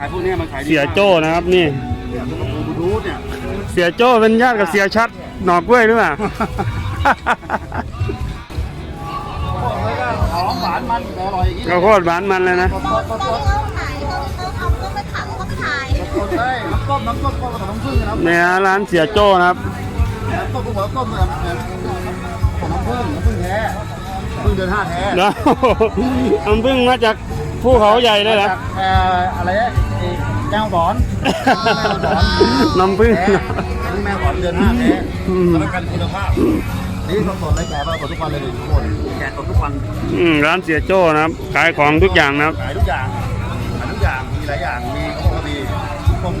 ขายพวกเนี้ยมันขายดีเสียโจ้นะครับนี่ เนี่ยพวกกระปูบลูทูธเนี่ยเสียโจ้เป็นญาติกับเสียชัดหนอกกล้วยหรือเปล่า บอกเลยว่าหอมหวานมันแต่อร่อยอย่างนี้ข้าวโพดหวานมันเลยนะสดสดสดสดเขาขายเขาเขาเอาต้องไปขังเขาไปขายสดเลยน้ำต้มน้ำต้มต้มกับน้ำผึ้งนะครับเนี่ยร้านเสียโจ้นะครับน้ำต้มก็บอกต้มแบบของน้ำผึ้งน้ำผึ้งแท้น้ำผึ้งเดือนห้าแท้ แล้ว น้ำพึ่งมาจาก ภูเขาใหญ่เลยเหรอจากเอ่ออะไรนะไอ้แก้วบอนน้ำพึ่งแท้นี่แม่บอนเดือนห้าแท้อืมรับประกันคุณภาพ นี่สดๆเลยแกะมาสดทุกวันเลยทุกคนแกะสดทุกวัน อืมร้านเสียโจ้นะครับ ขายของทุกอย่างนะครับ ขายทุกอย่างขายทุกอย่าง มีหลายอย่าง มีข้าวโ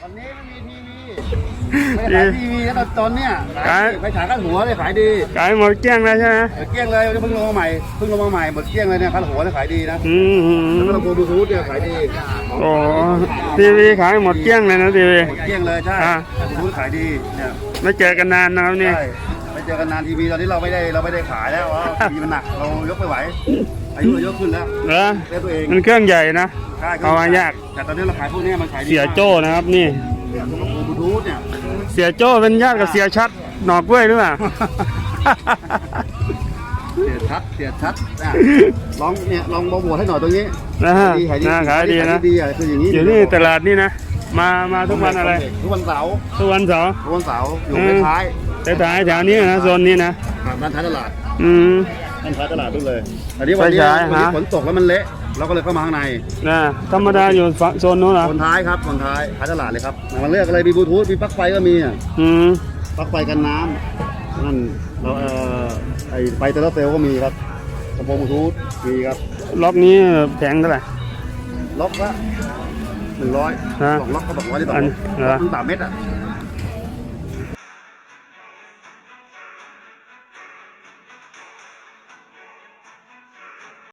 ตอนนี้ไม่มีทีวีไม่ได้ขายทีวีแล้วตอนเนี้ยขายไปฉายขั้นหัวเลยขายดีขายหมดเกลี้ยงแล้วใช่ไหมเออเกลี้ยงเลยเพิ่งลงมาใหม่เพิ่งลงมาใหม่หมดเกลี้ยงเลยเนี่ยขั้นหัวเลยขายดีนะอืมหืแล้วมก็ลำโพงบลูทูธเนี่ยขายดีโอ้ทีวีขายหมดเกลี้ยงเลยนะทีวีหมดเกลี้ยงเลยใช่อ่าบลูทูธขายดีเนี่ยไม่เจอกันนานนะครับนี่ใช่ไป เจอกันนานทีวีตอนนี้เราไม่ได้เราไม่ได้ขายแล้วว่าทีวีมันหนักเรายกไม่ไหวอายุเราเยอะขึ้นแล้วเหรอเล่นตัวเองมันเครื่องใหญ่นะใช่เอามายาก แต่ตอนนี้เราขายพวกเนี้ยมันขายดีเสียโจ้นะครับนี่ เนี่ยพวกกระปูบลูทูธเนี่ยเสียโจ้เป็นญาติกับเสียชัดหนอกกล้วยหรือเปล่า เสียชัดเสียชัดอะลองเนี่ยลองโปรโมทให้หน่อยตรงนี้นะฮะขายดีน่าขายดีนะ ดีอะคืออย่างนี้อยู่นี่ตลาดนี่นะ มามาทุกวันอะไร ทุกวันเสาร์ทุกวันเสาร์ทุกวันเสาร์อยู่อืม ท้าย แต่ท้ายแถวนี้นะโซนนี้นะๆด้านท้ายตลาดอืมด้านท้ายตลาดนู่นเลยอันนี้วันนี้ไฟฉายวันนี้ฮะ ฝนตกแล้วมันเละเราก็เลยเข้ามาข้างในนะธรรมดาอยู่ฝั่งโซนนู้นเหรอคนท้ายครับคนท้ายท้ายตลาดเลยครับมาเลือกอะไรมีบลูทูธมีปลั๊กไฟก็มีอะอืมปลั๊กไฟกันน้ำนั่นเราเอ่อไอไฟเตอร์เซลก็มีครับกระโปรงบลูทูธมีครับล็อกนี้แพงเท่าไหร่ ล็อกละหนึ่งร้อยฮะสองล็อกก็สองร้อยที่สองอันล็อกเหรอมันสามเมตรอะ